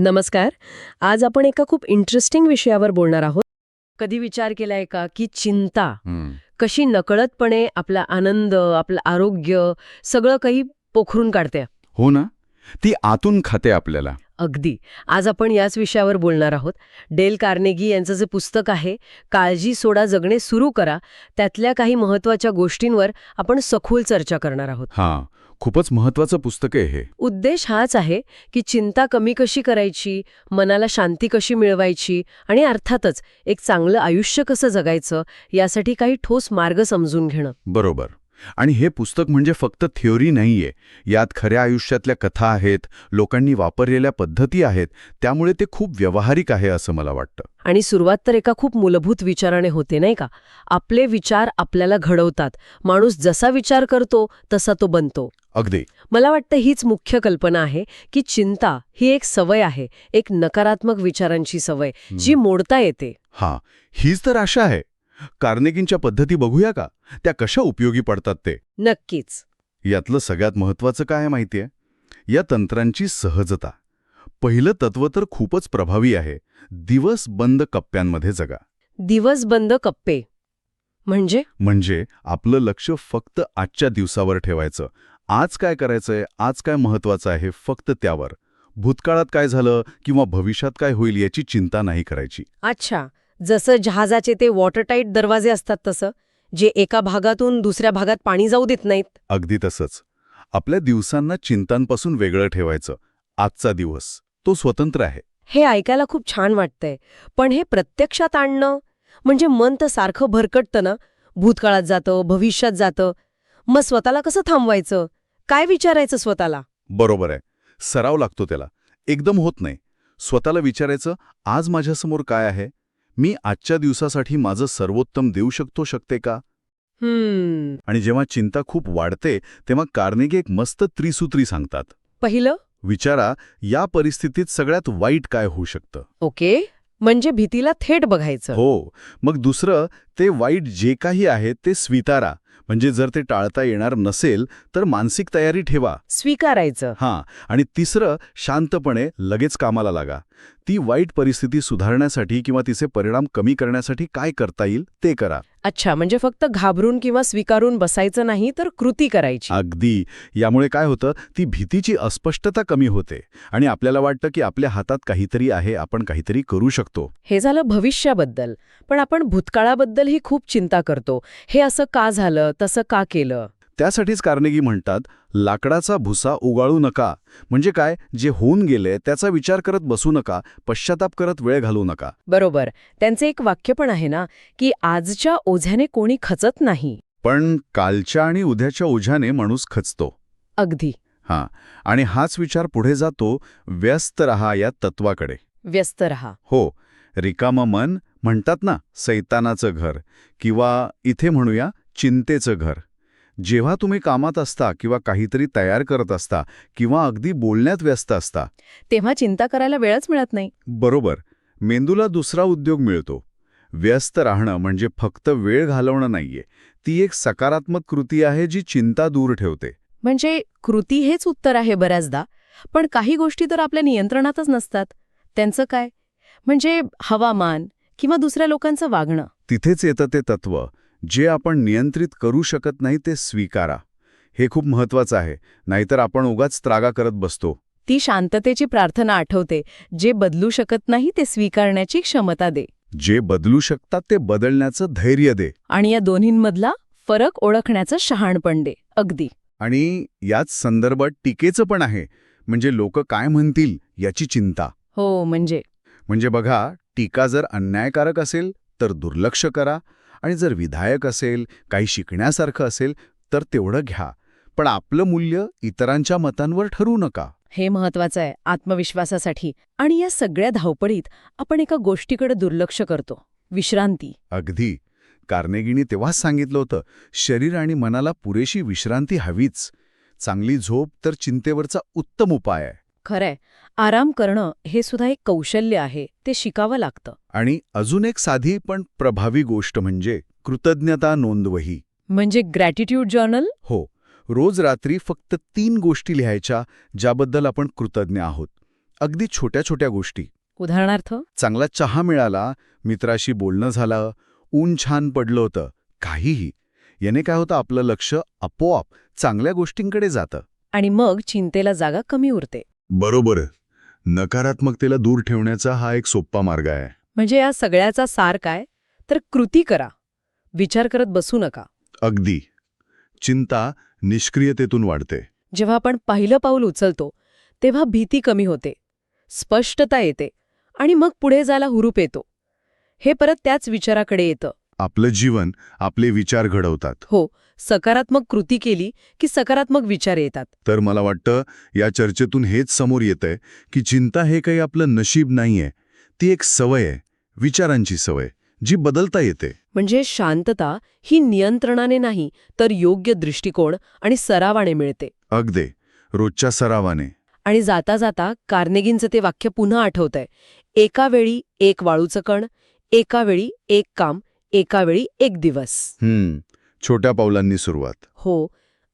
नमस्कार. आज आपण एका खूप इंटरेस्टिंग विषयावर बोलणार आहोत. कधी विचार केलाय का की चिंता कशी नकळतपणे आपला आनंद आपलं आरोग्य सगळं काही पोखरून काढते? हो ना. ती आतून खाते आपल्याला. अगदी. आज आपण याच विषयावर बोलणार आहोत. डेल कार्नेगी यांचं जे पुस्तक आहे काळजी सोडा जगणे सुरू करा त्यातल्या काही महत्त्वाच्या गोष्टींवर आपण सखोल चर्चा करणार आहोत. हां खूपच महत्वाचं पुस्तक आहे हे. उद्देश हाच आहे की चिंता कमी कशी करायची मनाला शांती कशी मिळवायची आणि अर्थातच एक चांगलं आयुष्य कसं जगायचं यासाठी काही ठोस मार्ग समजून घेणं. बरोबर. आणि हे पुस्तक म्हणजे फक्त थिअरी नाहीये. यात खऱ्या आयुष्यातल्या कथा आहेत लोकांनी वापरलेल्या पद्धती आहेत त्यामुळे ते खूप व्यावहारिक आहे असं मला वाटतं. आणि सुरुवात तर एका खूप मूलभूत विचाराने होते नाही का? आपले विचार आपल्याला घडवतात. माणूस जसा विचार करतो तसा तो बनतो. अगदी. मला वाटतं हीच मुख्य कल्पना आहे की चिंता ही एक सवय आहे एक नकारात्मक विचारांची सवय जी मोडता येते. हां. हीच तर आशा आहे. कार्नेगींच्या पद्धती बघूया का? त्या कशा उपयोगी पडतात ते? नक्कीच. यातलं सगळ्यात महत्वाचं काय माहितीये? या तंत्रांची सहजता. पहिलं तत्व तर खूपच प्रभावी आहे. दिवस बंद कप्प्यांमध्ये जगा. दिवस बंद कप्पे. म्हणजे? म्हणजे आपलं लक्ष फक्त आजच्या दिवसावर ठेवायचं. आज काय करायचंय? आज काय महत्वाचं आहे? फक्त त्यावर. भूतकाळात काय झालं? किंवा भविष्यात काय होईल याची चिंता नाही करायची. अच्छा. जसं जहाजाचे ते वॉटरटाईट दरवाजे असतात तसं जे एका भागातून दुसऱ्या भागात पाणी जाऊ देत नाहीत. अगदी तसंच. आपल्या दिवसांना चिंतांपासून वेगळं ठेवायचं. आजचा दिवस तो स्वतंत्र आहे. हे ऐकायला खूप छान वाटतंय. पण हे प्रत्यक्षात आणणं म्हणजे मन तर सारखं भरकटतं ना? भूतकाळात जातं भविष्यात जातं. मग स्वतःला कसं थांबवायचं? काय विचारायचं स्वतःला? बरोबर आहे. सराव लागतो त्याला. एकदम होत नाही. स्वतःला विचारायचं आज माझ्यासमोर काय आहे? मी आजच्या दिवसासाठी माझं सर्वोत्तम देऊ शकतो शकते का? आणि जेव्हा चिंता खूप वाढते तेव्हा कार्नेगे एक मस्त त्रिसूत्री सांगतात. पहिलं? विचारा या परिस्थितीत सगळ्यात वाईट काय होऊ शकतं? ओके. म्हणजे भीतीला थेट बघायचं. हो. मग दुसरं ते वाईट जे काही आहे ते स्वीकारा म्हणजे जर ते टाळता येणार नसेल तर मानसिक तयारी ठेवा. स्वीकारायचं. हां आणि तिसरं शांतपणे लगेच कामाला लागा. ती वाईट परिस्थिती सुधारण्यासाठी किंवा तिचे परिणाम कमी करण्यासाठी काय करता येईल ते करा. अच्छा म्हणजे फक्त घाबरून किंवा स्वीकारून बसायचं नाही तर कृती करायची. अगदी. यामुळे काय होतं ती भीतीची अस्पष्टता कमी होते आणि आपल्याला वाटतं की आपल्या हातात काहीतरी आहे आपण काहीतरी करू शकतो. हे झालं भविष्याबद्दल. पण आपण भूतकाळाबद्दलही खूप चिंता करतो. हे असं का झालं? तसं का केलं? त्यासाठीच कार्नेगी म्हणतात लाकडाचा भुसा उगाळू नका. म्हणजे काय? जे होऊन गेले त्याचा विचार करत बसू नका पश्चाताप करत वेळ घालवू नका. बरोबर. त्यांचे एक वाक्य पण आहे ना की आजच्या ओझ्याने कोणी खचत नाही. पण कालच्या आणि उद्याच्या ओझ्याने माणूस खचतो. अगदी. हां. आणि हाच विचार पुढे जातो व्यस्त रहा या तत्वाकडे. व्यस्त रहा. हो. रिकामं मन म्हणतात ना सैतानाचं घर. किंवा इथे म्हणूया चिंतेचं घर. जेव्हा तुम्ही कामात असता किंवा काहीतरी तयार करत असता किंवा अगदी बोलण्यात व्यस्त असता. तेव्हा चिंता करायला वेळच मिळत नाही. बरोबर. मेंदूला दुसरा उद्योग मिळतो. व्यस्त राहणं म्हणजे फक्त वेळ घालवणं नाहीये. ती एक सकारात्मक कृती आहे जी चिंता दूर ठेवते. म्हणजे कृती हेच उत्तर आहे बऱ्याचदा पण काही गोष्टी तर आपल्या नियंत्रणातच नसतात. त्यांचं काय? म्हणजे हवामान किंवा दुसऱ्या लोकांचं वागणं. तिथेच येतं ते तत्व. जे आपण नियंत्रित करू शकत नाही ते स्वीकारा. हे खूप महत्वाचं आहे नाहीतर आपण उगाच त्रागा करत बसतो. ती शांततेची प्रार्थना आठवते जे बदलू शकत नाही ते स्वीकारण्याची क्षमता दे. जे बदलू शकतात ते बदलण्याचं धैर्य दे. आणि या दोन्हींमधला फरक ओळखण्याचं शहाणपण दे अगदी. आणि याच संदर्भात टीकेचं पण आहे म्हणजे लोक काय म्हणतील याची चिंता. हो म्हणजे. म्हणजे बघा टीका जर अन्यायकारक असेल तर दुर्लक्ष करा आणि जर विधायक असेल काही शिकण्यासारखं असेल तर तेवढं घ्या. पण आपलं मूल्य इतरांच्या मतांवर ठरवू नका. हे महत्वाचं आहे आत्मविश्वासासाठी. आणि या सगळ्या धावपळीत आपण एका गोष्टीकडे दुर्लक्ष करतो विश्रांती. अगदी. कार्नेगीने तेव्हाच सांगितलं होतं शरीर आणि मनाला पुरेशी विश्रांती हवीच. चांगली झोप तर चिंतेवरचा उत्तम उपाय आहे. खरंय. आराम करणं हे सुद्धा एक कौशल्य आहे ते शिकावं लागतं. आणि अजून एक साधी पण प्रभावी गोष्ट म्हणजे कृतज्ञता नोंदवही. म्हणजे ग्रॅटिट्यूड जर्नल हो. रोज रात्री फक्त तीन गोष्टी लिहायच्या ज्याबद्दल आपण कृतज्ञ आहोत. अगदी छोट्या छोट्या गोष्टी. उदाहरणार्थ? चांगला चहा मिळाला मित्राशी बोलणं झालं ऊन छान पडलं होतं काहीही. याने काय होतं आपलं लक्ष आपोआप चांगल्या गोष्टींकडे जातं. आणि मग चिंतेला जागा कमी उरते. बरोबर. नकारात्मकतेला दूर ठेवण्याचा हा एक सोप्पा मार्ग आहे. म्हणजे या सगळ्याचा सार काय? तर कृती करा. विचार करत बसू नका. अगदी. चिंता निष्क्रियतेतून वाढते. जेव्हा आपण पहिलं पाऊल उचलतो तेव्हा भीती कमी होते. स्पष्टता येते आणि मग पुढे जायला हुरूप येतो. हे परत त्याच विचाराकडे येतं. आपलं जीवन आपले विचार घडवतात. हो सकारात्मक कृती केली की सकारात्मक विचार येतात. तर मला वाटतं या चर्चेतून हेच समोर येतंय की चिंता हे काही आपलं नशीब नाहीये. ती एक सवय आहे विचारांची सवय जी बदलता येते. म्हणजे शांतता ही नियंत्रणाने नाही तर योग्य दृष्टिकोन आणि सरावाने मिळते. अगदे रोजच्या सरावाने. आणि जाता जाता कार्नेगींचं ते वाक्य पुन्हा आठवतंय. एका वेळी एक वाळूचं कण एका वेळी एक काम एका वेळी एक दिवस. हम्म. छोट्या पावलांनी सुरुवात. हो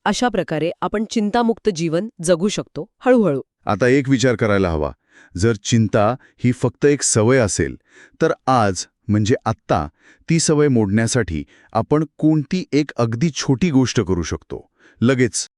अशा प्रकारे आपण चिंतामुक्त जीवन जगू शकतो हळूहळू. आता एक विचार करायला हवा. जर चिंता ही फक्त एक सवय असेल तर आज म्हणजे आत्ता ती सवय मोडण्यासाठी आपण कोणती एक अगदी छोटी गोष्ट करू शकतो. लगेच